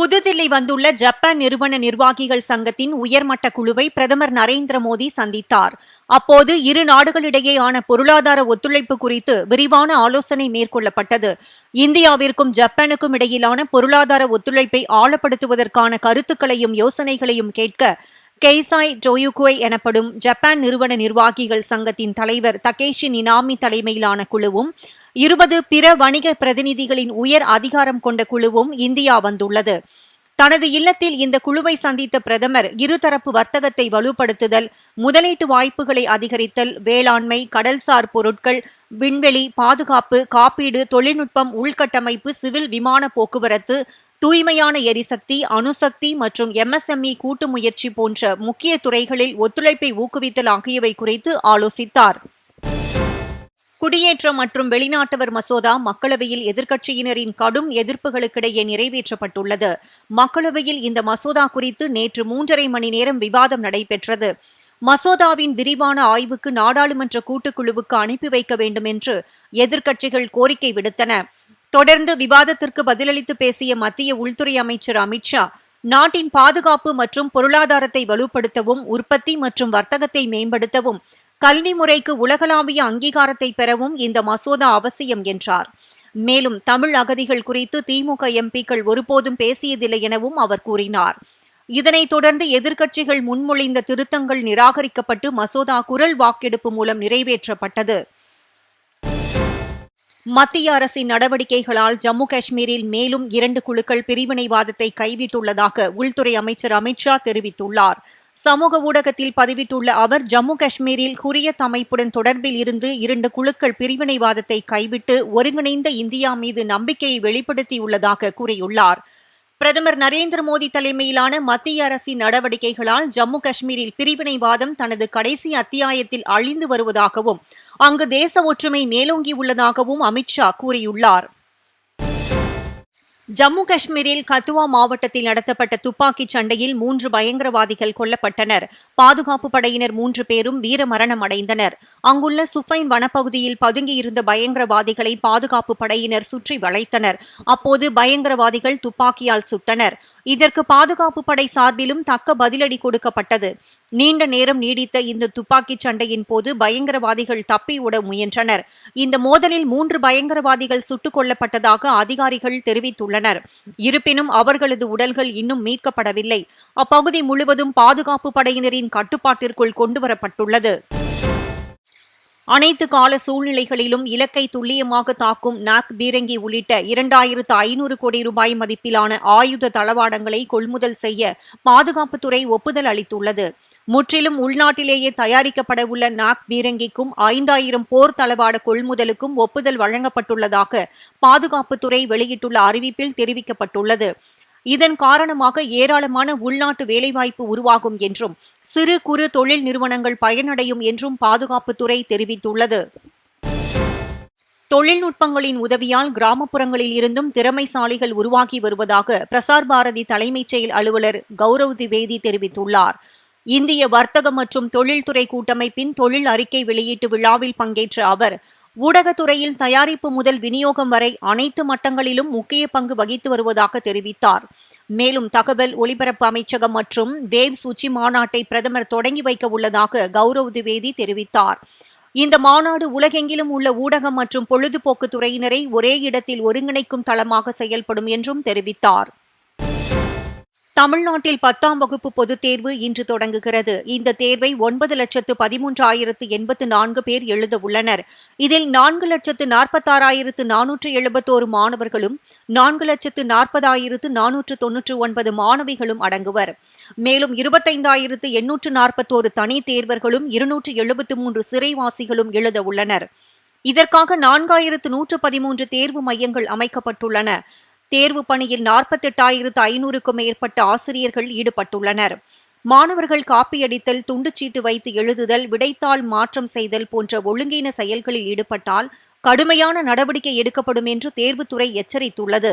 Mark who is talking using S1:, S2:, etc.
S1: புதுதில்லி வந்துள்ள ஜப்பான் நிறுவன நிர்வாகிகள் சங்கத்தின் உயர்மட்ட குழுவை பிரதமர் நரேந்திர மோடி சந்தித்தார். அப்போது இரு நாடுகளிடையேயான பொருளாதார ஒத்துழைப்பு குறித்து விரிவான ஆலோசனை மேற்கொள்ளப்பட்டது. இந்தியாவிற்கும் ஜப்பானுக்கும் இடையிலான பொருளாதார ஒத்துழைப்பை ஆழப்படுத்துவதற்கான கருத்துக்களையும் யோசனைகளையும் கேட்க கெய்சாய் டோயுகுவை எனப்படும் ஜப்பான் நிறுவன நிர்வாகிகள் சங்கத்தின் தலைவர் தகேஷி நினாமி தலைமையிலான குழுவும் இருபது பிற வணிக பிரதிநிதிகளின் உயர் அதிகாரம் கொண்ட குழுவும் இந்தியா வந்துள்ளது. தனது இல்லத்தில் இந்த குழுவை சந்தித்த பிரதமர் இருதரப்பு வர்த்தகத்தை வலுப்படுத்துதல் முதலீட்டு வாய்ப்புகளை அதிகரித்தல் வேளாண்மை கடல்சார் பொருட்கள் விண்வெளி பாதுகாப்பு காப்பீடு தொழில்நுட்பம் உள்கட்டமைப்பு சிவில் விமான போக்குவரத்து தூய்மையான எரிசக்தி அணுசக்தி மற்றும் எம்எஸ்எம்இ கூட்டு முயற்சி போன்ற முக்கிய துறைகளில் ஒத்துழைப்பை ஊக்குவித்தல் ஆகியவை குறித்து ஆலோசித்தார். குடியேற்றம் மற்றும் வெளிநாட்டவர் மசோதா மக்களவையில் எதிர்க்கட்சியினரின் கடும் எதிர்ப்புகளுக்கிடையே நிறைவேற்றப்பட்டுள்ளது. மக்களவையில் இந்த மசோதா குறித்து நேற்று மூன்றரை மணி நேரம் விவாதம் நடைபெற்றது. மசோதாவின் விரிவான ஆய்வுக்கு நாடாளுமன்ற கூட்டுக்குழுவுக்கு அனுப்பி வைக்க வேண்டும் என்று எதிர்க்கட்சிகள் கோரிக்கை விடுத்தன. தொடர்ந்து விவாதத்திற்கு பதிலளித்து பேசிய மத்திய உள்துறை அமைச்சர் அமித்ஷா நாட்டின் பாதுகாப்பு மற்றும் பொருளாதாரத்தை வலுப்படுத்தவும் உற்பத்தி மற்றும் வர்த்தகத்தை மேம்படுத்தவும் கல்வி முறைக்கு உலகளாவிய அங்கீகாரத்தை பெறவும் இந்த மசோதா அவசியம் என்றார். மேலும் தமிழ் அகதிகள் குறித்து திமுக எம்பிக்கள் ஒருபோதும் பேசியதில்லை எனவும் அவர் கூறினார். இதனைத் தொடர்ந்து எதிர்க்கட்சிகள் முன்மொழிந்த திருத்தங்கள் நிராகரிக்கப்பட்டு மசோதா குரல் வாக்கெடுப்பு மூலம் நிறைவேற்றப்பட்டது. மத்திய அரசின் நடவடிக்கைகளால் ஜம்மு காஷ்மீரில் மேலும் இரண்டு குழுக்கள் பிரிவினைவாதத்தை கைவிட்டுள்ளதாக உள்துறை அமைச்சர் அமித்ஷா தெரிவித்துள்ளார். சமூக ஊடகத்தில் பதிவிட்டுள்ள அவர் ஜம்மு காஷ்மீரில் ஹுரியத் அமைப்புடன் தொடர்பில் இருந்து இரண்டு குழுக்கள் பிரிவினைவாதத்தை கைவிட்டு ஒருங்கிணைந்த இந்தியா மீது நம்பிக்கையை வெளிப்படுத்தியுள்ளதாக கூறியுள்ளார். பிரதமர் நரேந்திர மோடி தலைமையிலான மத்திய அரசின் நடவடிக்கைகளால் ஜம்மு காஷ்மீரில் பிரிவினைவாதம் தனது கடைசி அத்தியாயத்தில் அழிந்து வருவதாகவும் அங்கு தேச ஒற்றுமை மேலோங்கியுள்ளதாகவும் அமித்ஷா கூறியுள்ளார். ஜம்மு காஷ்மீரில் கத்துவா மாவட்டத்தில் நடத்தப்பட்ட துப்பாக்கிச் சண்டையில் மூன்று பயங்கரவாதிகள் கொல்லப்பட்டனர். பாதுகாப்பு படையினர் மூன்று பேரும் வீரமரணம் அடைந்தனர். அங்குள்ள சுஃபைன் வனப்பகுதியில் பதுங்கியிருந்த பயங்கரவாதிகளை பாதுகாப்பு படையினர் சுற்றி வளைத்தனர். அப்போது பயங்கரவாதிகள் துப்பாக்கியால் சுட்டனர். இதற்கு பாதுகாப்பு படை சார்பிலும் தக்க பதிலடி கொடுக்கப்பட்டது. நீண்ட நேரம் நீடித்த இந்த துப்பாக்கிச் சண்டையின் போது பயங்கரவாதிகள் தப்பி ஓட முயன்றனர். இந்த மோதலில் மூன்று பயங்கரவாதிகள் சுட்டுக் கொல்லப்பட்டதாக அதிகாரிகள் தெரிவித்துள்ளனர். இருப்பினும் அவர்களது உடல்கள் இன்னும் மீட்கப்படவில்லை. அப்பகுதி முழுவதும் பாதுகாப்பு படையினரின் அரசின் கட்டுப்பாட்டிற்குள் கொண்டுவரப்பட்டுள்ளது. அனைத்து கால சூழ்நிலைகளிலும் இலக்கை துல்லியமாக தாக்கும் நாக் பீரங்கி உள்ளிட்ட இரண்டாயிரத்து ஐநூறு கோடி ரூபாய் மதிப்பிலான ஆயுத தளவாடங்களை கொள்முதல் செய்ய பாதுகாப்புத்துறை ஒப்புதல் அளித்துள்ளது. முற்றிலும் உள்நாட்டிலேயே தயாரிக்கப்பட உள்ள நாக் பீரங்கிக்கும் ஐந்தாயிரம் போர் தளவாட கொள்முதலுக்கும் ஒப்புதல் வழங்கப்பட்டுள்ளதாக பாதுகாப்புத்துறை வெளியிட்டுள்ள அறிவிப்பில் தெரிவிக்கப்பட்டுள்ளது. இதன் காரணமாக ஏராளமான உள்நாட்டு வேலைவாய்ப்பு உருவாகும் என்றும் சிறு குறு தொழில் நிறுவனங்கள் பயனடையும் என்றும் பாதுகாப்புத்துறை தெரிவித்துள்ளது. தொழில்நுட்பங்களின் உதவியால் கிராமப்புறங்களில் இருந்தும் திறமைசாலிகள் உருவாகி வருவதாக பிரசார் பாரதி தலைமைச் செயல் அலுவலர் கௌரவ் திவேதி தெரிவித்துள்ளார். இந்திய வர்த்தக மற்றும் தொழில்துறை கூட்டமைப்பின் தொழில் அறிக்கை வெளியீட்டு விழாவில் பங்கேற்ற அவர் ஊடகத்துறையில் தயாரிப்பு முதல் விநியோகம் வரை அனைத்து மட்டங்களிலும் முக்கிய பங்கு வகித்து வருவதாக தெரிவித்தார். மேலும் தகவல் ஒலிபரப்பு அமைச்சகம் மற்றும் வேவ்ஸ் உச்சி மாநாட்டை பிரதமர் தொடங்கி வைக்க உள்ளதாக கௌரவ் திவேதி தெரிவித்தார். இந்த மாநாடு உலகெங்கிலும் உள்ள ஊடகம் மற்றும் பொழுதுபோக்கு துறையினரை ஒரே இடத்தில் ஒருங்கிணைக்கும் தளமாக செயல்படும் என்றும் தெரிவித்தார். தமிழ்நாட்டில் பத்தாம் வகுப்பு பொதுத் தேர்வு இன்று தொடங்குகிறது. இந்த தேர்வை ஒன்பது லட்சத்து பதிமூன்றாயிரத்து எண்பத்து நான்கு பேர் எழுத உள்ளனர். இதில் நான்கு லட்சத்து நாற்பத்தாறாயிரத்து நானூற்று எழுபத்தோரு மாணவர்களும் நான்கு லட்சத்து நாற்பதாயிரத்து நானூற்று தொன்னூற்று ஒன்பது மாணவிகளும் அடங்குவர். மேலும் இருபத்தைந்தாயிரத்து எண்ணூற்று நாற்பத்தோரு தனி தேர்வர்களும் இருநூற்று எழுபத்து மூன்று சிறைவாசிகளும் எழுத உள்ளனர். இதற்காக நான்காயிரத்து நூற்று பதிமூன்று தேர்வு மையங்கள் அமைக்கப்பட்டுள்ளன. தேர்வு பணியில் நாற்பத்தெட்டாயிரத்து ஐநூறுக்கும் மேற்பட்ட ஆசிரியர்கள் ஈடுபட்டுள்ளனர். மாணவர்கள் காப்பியடித்தல் துண்டுச்சீட்டு வைத்து எழுதுதல் விடைத்தாள் மாற்றம் செய்தல் போன்ற ஒழுங்கீன செயல்களில் ஈடுபட்டால் கடுமையான நடவடிக்கை எடுக்கப்படும் என்று தேர்வுத்துறை எச்சரித்துள்ளது.